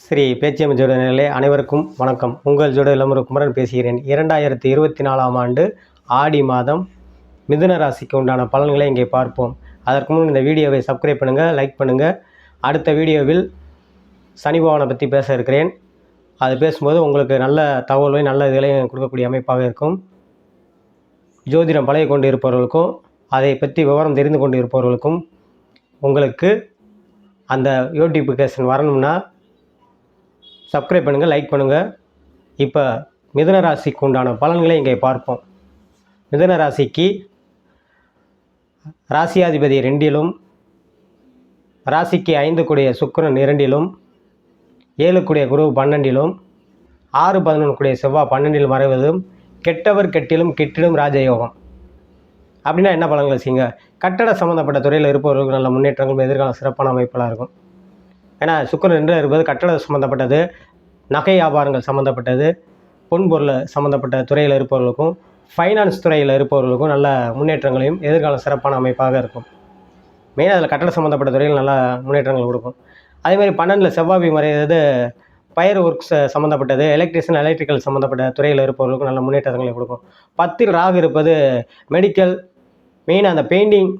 ஸ்ரீ பேச்சியம் ஜோடனிலே அனைவருக்கும் வணக்கம். உங்கள் ஜோட இளமுறை குமரன் பேசுகிறேன். இரண்டாயிரத்தி இருபத்தி நாலாம் ஆண்டு ஆடி மாதம் மிதுன ராசிக்கு உண்டான பலன்களை இங்கே பார்ப்போம். அதற்கு முன் இந்த வீடியோவை சப்ஸ்கிரைப் பண்ணுங்கள் லைக் பண்ணுங்கள் அடுத்த வீடியோவில் சனி பவனை பற்றி பேச இருக்கிறேன். அது பேசும்போது உங்களுக்கு நல்ல தகவலையும் நல்ல இதுகளையும் கொடுக்கக்கூடிய அமைப்பாக இருக்கும். ஜோதிடம் பழகி கொண்டு இருப்பவர்களுக்கும் அதை பற்றி விவரம் தெரிந்து கொண்டு இருப்பவர்களுக்கும் உங்களுக்கு அந்த நோட்டிஃபிகேஷன் வரணும்னா சப்ஸ்கிரைப் பண்ணுங்கள் லைக் பண்ணுங்கள் இப்போ மிதன ராசிக்கு உண்டான பலன்களை இங்கே பார்ப்போம். மிதன ராசிக்கு ராசியாதிபதி ரெண்டிலும் ராசிக்கு ஐந்து கூடிய சுக்கரன் இரண்டிலும் ஏழு கூடிய குரு பன்னெண்டிலும் ஆறு பதினொன்று கூடிய செவ்வாய் பன்னெண்டில் மறைவதும் கெட்டவர் கெட்டிலும் கெட்டிடும் ராஜயோகம். அப்படின்னா என்ன பலன்கள் செய்யுங்க கட்டட சம்மந்தப்பட்ட துறையில் இருப்பவர்களுக்கு நல்ல முன்னேற்றங்களும் எதிர்காலம் சிறப்பான அமைப்பெல்லாம் இருக்கும். ஏன்னா சுக்கரன் ரெண்டில் இருப்பது கட்டட சம்மந்தப்பட்டது நகை வியாபாரங்கள் சம்மந்தப்பட்டது பொன்பொருள் சம்மந்தப்பட்ட துறையில் இருப்பவர்களுக்கும் ஃபைனான்ஸ் துறையில் இருப்பவர்களுக்கும் நல்ல முன்னேற்றங்களையும் எதிர்காலம் சிறப்பான அமைப்பாக இருக்கும். மெயினாக அதில் கட்டட சம்மந்தப்பட்ட துறையில் நல்ல முன்னேற்றங்கள் கொடுக்கும். அதே மாதிரி பன்னெண்டில் செவ்வாய் மறைவது பயர் ஒர்க்ஸ் சம்மந்தப்பட்டது எலக்ட்ரிஷியன் எலக்ட்ரிக்கல் சம்மந்தப்பட்ட துறையில் இருப்பவர்களுக்கும் நல்ல முன்னேற்றங்களை கொடுக்கும். பத்தில் ராகு இருப்பது மெடிக்கல் மெயினாக அந்த பெயிண்டிங்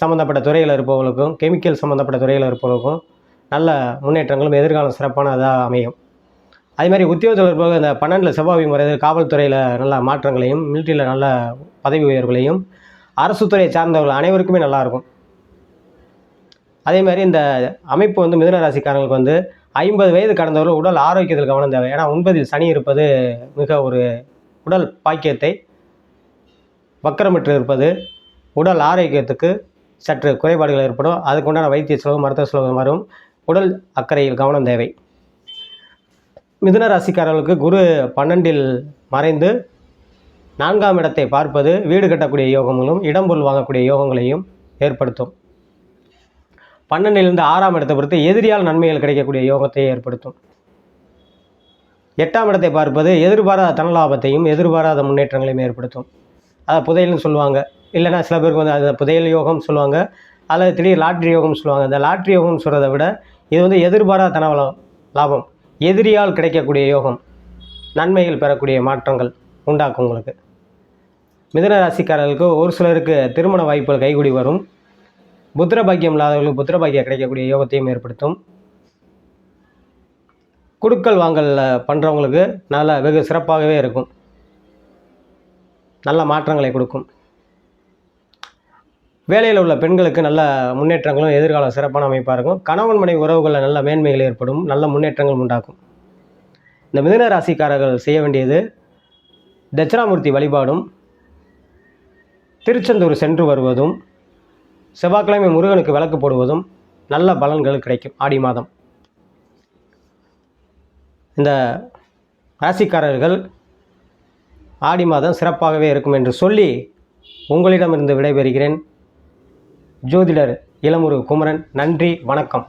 சம்மந்தப்பட்ட துறையில் இருப்பவர்களுக்கும் கெமிக்கல் சம்மந்தப்பட்ட துறையில் இருப்பவர்களுக்கும் நல்ல முன்னேற்றங்களும் எதிர்காலம் சிறப்பானதாக அமையும். அதே மாதிரி உத்தியோகத்தில் இருப்பவங்க இந்த பன்னெண்டில் செவ்வாய் முறையில் காவல்துறையில் நல்ல மாற்றங்களையும் மிலிட்ரியில் நல்ல பதவி உயர்வுகளையும் அரசு துறையை சார்ந்தவர்கள் அனைவருக்குமே நல்லாயிருக்கும் அதே மாதிரி இந்த அமைப்பு வந்து மிதுன ராசிக்காரங்களுக்கு வந்து ஐம்பது வயது கடந்தவர்கள் உடல் ஆரோக்கியத்தில் கவனம் தேவை. ஏன்னா ஒன்பதில் சனி இருப்பது மிக ஒரு உடல் பாக்கியத்தை வக்கரமிட்டு இருப்பது உடல் ஆரோக்கியத்துக்கு சற்று குறைபாடுகள் ஏற்படும். அதுக்குண்டான வைத்திய செலவு மருத்துவ செலவு வரும். உடல் அக்கறையில் கவனம் தேவை. மிதுன ராசிக்காரர்களுக்கு குரு பன்னெண்டில் மறைந்து நான்காம் இடத்தை பார்ப்பது வீடு கட்டக்கூடிய யோகங்களும் இடம்பொருள் வாங்கக்கூடிய யோகங்களையும் ஏற்படுத்தும். பன்னெண்டிலிருந்து ஆறாம் இடத்தை பொறுத்து எதிரியால் நன்மைகள் கிடைக்கக்கூடிய யோகத்தை ஏற்படுத்தும். எட்டாம் இடத்தை பார்ப்பது எதிர்பாராத தனலாபத்தையும் எதிர்பாராத முன்னேற்றங்களையும் ஏற்படுத்தும். அதை புதையல்னு சொல்லுவாங்க. இல்லைன்னா சில பேருக்கு வந்து அதை புதையல் யோகம் சொல்லுவாங்க. அல்லது திடீர் லாட்ரி யோகம் சொல்லுவாங்க. அந்த லாட்ரி யோகம்னு சொல்கிறத விட இது வந்து எதிர்பாராத தனவளம் லாபம். எதிரியால் கிடைக்கக்கூடிய யோகம் நன்மைகள் பெறக்கூடிய மாற்றங்கள் உண்டாக்கும் உங்களுக்கு. மிதன ராசிக்காரர்களுக்கு ஒரு சிலருக்கு திருமண வாய்ப்புகள் கைகூடி வரும். புத்திர பாக்கியம் இல்லாதவர்களுக்கு புத்திர பாக்கியம் கிடைக்கக்கூடிய யோகத்தையும் ஏற்படுத்தும். குடுக்கல் வாங்கல் பண்ணுறவங்களுக்கு நல்ல வெகு சிறப்பாகவே இருக்கும். நல்ல மாற்றங்களை கொடுக்கும். வேலையில் உள்ள பெண்களுக்கு நல்ல முன்னேற்றங்களும் எதிர்காலம் சிறப்பான அமைப்பாக இருக்கும். கணவன் மனை உறவுகளில் நல்ல மேன்மைகள் ஏற்படும் நல்ல முன்னேற்றங்கள் உண்டாக்கும் இந்த மிதுன ராசிக்காரர்கள் செய்ய வேண்டியது தட்சிணாமூர்த்தி வழிபாடும் திருச்செந்தூர் சென்று வருவதும் செவ்வாய்க்கிழமை முருகனுக்கு விளக்கு போடுவதும் நல்ல பலன்கள் கிடைக்கும் ஆடி மாதம். இந்த ராசிக்காரர்கள் ஆடி மாதம் சிறப்பாகவே இருக்கும் என்று சொல்லி உங்களிடமிருந்து விடைபெறுகிறேன். ஜோதிடர் இளமுரு குமரன் நன்றி வணக்கம்.